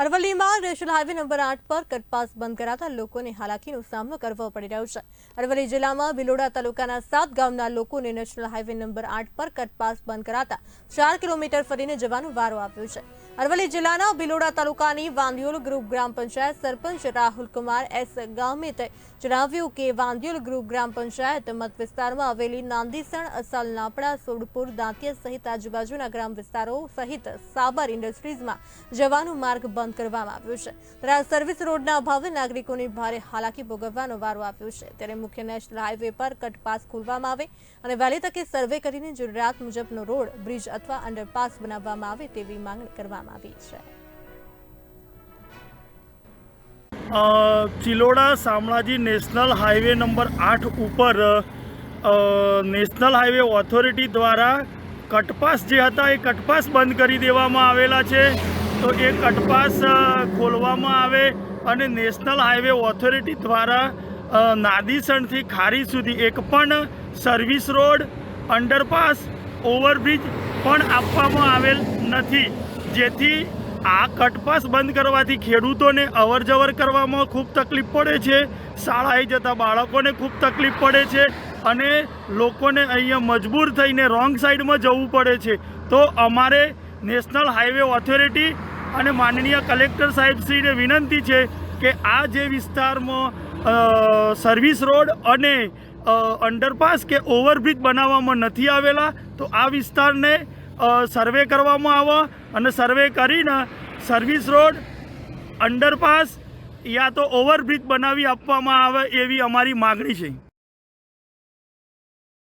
અરવલ્લીમાં national highway number આઠ પર કટપાસ બંધ કરાતા લોકોને હાલાકીનો સામનો કરવો પડી રહ્યો છે. અરવલ્લી જિલ્લામાં ભિલોડા તાલુકાના સાત ગામના લોકોને નેશનલ હાઈવે નંબર આઠ પર કટપાસ બંધ કરાતા ચાર કિલોમીટર ફરીને જવાનો વારો આવ્યો છે. અરવલ્લી જિલ્લાના ભિલોડા તાલુકાની વાંદિયોલ ગ્રુપ ગ્રામ પંચાયત સરપંચ રાહુલ કુમાર એસ ગામિતે જણાવ્યું કે વાંદિયોલ ગ્રુપ ગ્રામ પંચાયત મત વિસ્તારમાં આવેલી નાંદીસણ, અસલ, નાપડા, સોડપુર, દાંતિયા સહિત આજુબાજુના ગ્રામ વિસ્તારો સહિત સાબર ઇન્ડસ્ટ્રીઝમાં જવાનો માર્ગ બંધ કરવામાં આવ્યો છે. ત્યારે આ સર્વિસ રોડના અભાવે નાગરિકોને ભારે હાલાકી ભોગવવાનો વારો આવ્યો છે. ત્યારે મુખ્ય નેશનલ હાઈવે પર કટપાસ ખોલવામાં આવે અને વહેલી તકે સર્વે કરીને જરૂરિયાત મુજબનો રોડ બ્રિજ અથવા અંડરપાસ બનાવવામાં આવે તેવી માંગણી કરવામાં આવી છે. Chiloda Shamlaji national highway number આઠ ઉપર નેશનલ હાઈવે ઓથોરિટી દ્વારા કટપાસ જે હતા એ કટપાસ બંધ કરી દેવામાં આવેલા છે. તો એ કટપાસ ખોલવામાં આવે અને નેશનલ હાઈવે ઓથોરિટી દ્વારા નાદીસણથી ખારી સુધી એક પણ સર્વિસ રોડ, અંડરપાસ, ઓવરબ્રિજ પણ આપવામાં આવેલ નથી. જેથી આ કટપાસ બંધ કરવાથી ખેડૂતોને અવર જવર કરવામાં ખૂબ તકલીફ પડે છે, શાળાએ જતા બાળકોને ખૂબ તકલીફ પડે છે અને લોકોને અહીંયા મજબૂર થઈને રોંગ સાઈડમાં જવું પડે છે. તો અમારે નેશનલ હાઈવે ઓથોરિટી અને માનનીય કલેક્ટર સાહેબશ્રીને વિનંતી છે કે આ જે વિસ્તારમાં સર્વિસ રોડ અને અંડરપાસ કે ઓવરબ્રિજ બનાવવામાં નથી આવેલા, તો આ વિસ્તારને સર્વે કરવામાં આવે અને સર્વે કરીને સર્વિસ રોડ અંડરપાસ યા તો ઓવરબ્રિજ બનાવી આપવામાં આવે એવી અમારી માગણી છે.